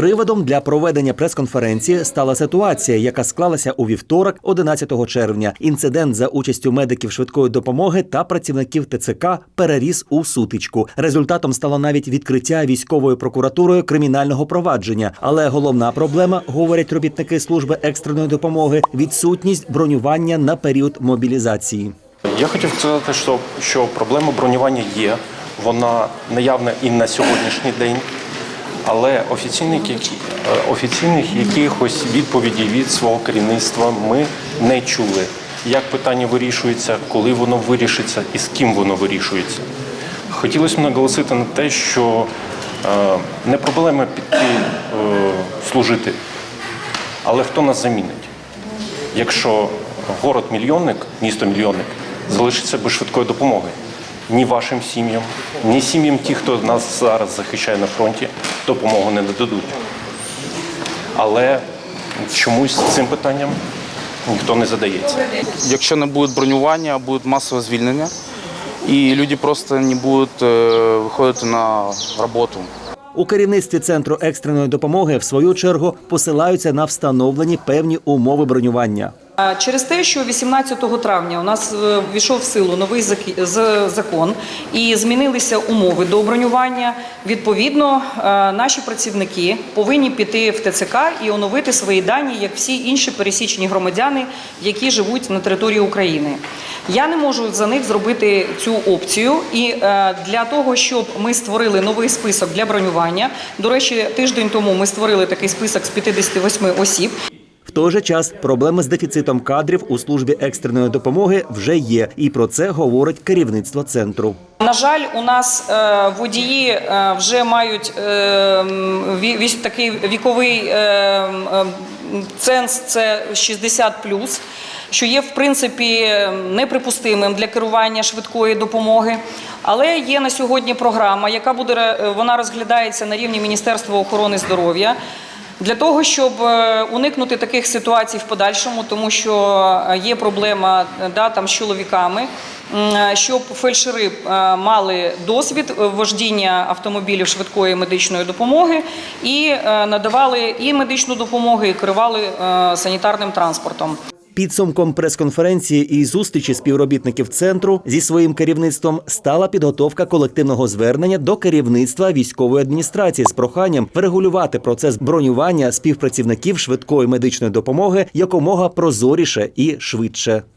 Приводом для проведення прес-конференції стала ситуація, яка склалася у вівторок, 11 червня. Інцидент за участю медиків швидкої допомоги та працівників ТЦК переріс у сутичку. Результатом стало навіть відкриття військовою прокуратурою кримінального провадження. Але головна проблема, говорять робітники служби екстреної допомоги, відсутність бронювання на період мобілізації. Я хотів сказати, що, що проблема бронювання є, вона наявна і на сьогоднішній день, але офіційних, е, офіційних якихось відповідей від свого керівництва ми не чули. Як питання вирішується, коли воно вирішиться і з ким воно вирішується. Хотілося б наголосити на те, що е, не проблема піти е, служити, але хто нас замінить? якщо город-мільйонник, місто-мільйонник, залишиться без швидкої допомоги. Ні вашим сім'ям, ні сім'ям тих, хто нас зараз захищає на фронті, допомогу не нададуть. Але чомусь цим питанням ніхто не задається. Якщо не буде бронювання, буде масове звільнення, і люди просто не будуть е, виходити на роботу. У керівництві центру екстреної допомоги в свою чергу посилаються на встановлені певні умови бронювання. Через те, що 18 травня у нас е, ввійшов в силу новий закон і змінилися умови до бронювання. Відповідно, е, наші працівники повинні піти в ТЦК і оновити свої дані, як всі інші пересічні громадяни, які живуть на території України. Я не можу за них зробити цю опцію, і е, для того, щоб ми створили новий список для бронювання. До речі, тиждень тому ми створили такий список з 58 осіб. В той же час проблеми з дефіцитом кадрів у службі екстреної допомоги вже є, і про це говорить керівництво центру. На жаль, у нас е, водії е, вже мають е, такий віковий ценз це 60 що є в принципі неприпустимим для керування швидкої допомоги. Але є на сьогодні програма, яка буде вона розглядається на рівні Міністерства охорони здоров'я. Для того щоб е, уникнути таких ситуацій в подальшому, тому що е, є проблема е, да, там, з чоловіками, щоб фельдшери мали досвід вождіння автомобілів швидкої медичної допомоги і надавали і медичну допомогу, і керували санітарним транспортом. Підсумком прес-конференції і зустрічі співробітників центру зі своїм керівництвом стала підготовка колективного звернення до керівництва військової адміністрації з проханням врегулювати процес бронювання співпрацівників швидкої медичної допомоги якомога прозоріше і швидше.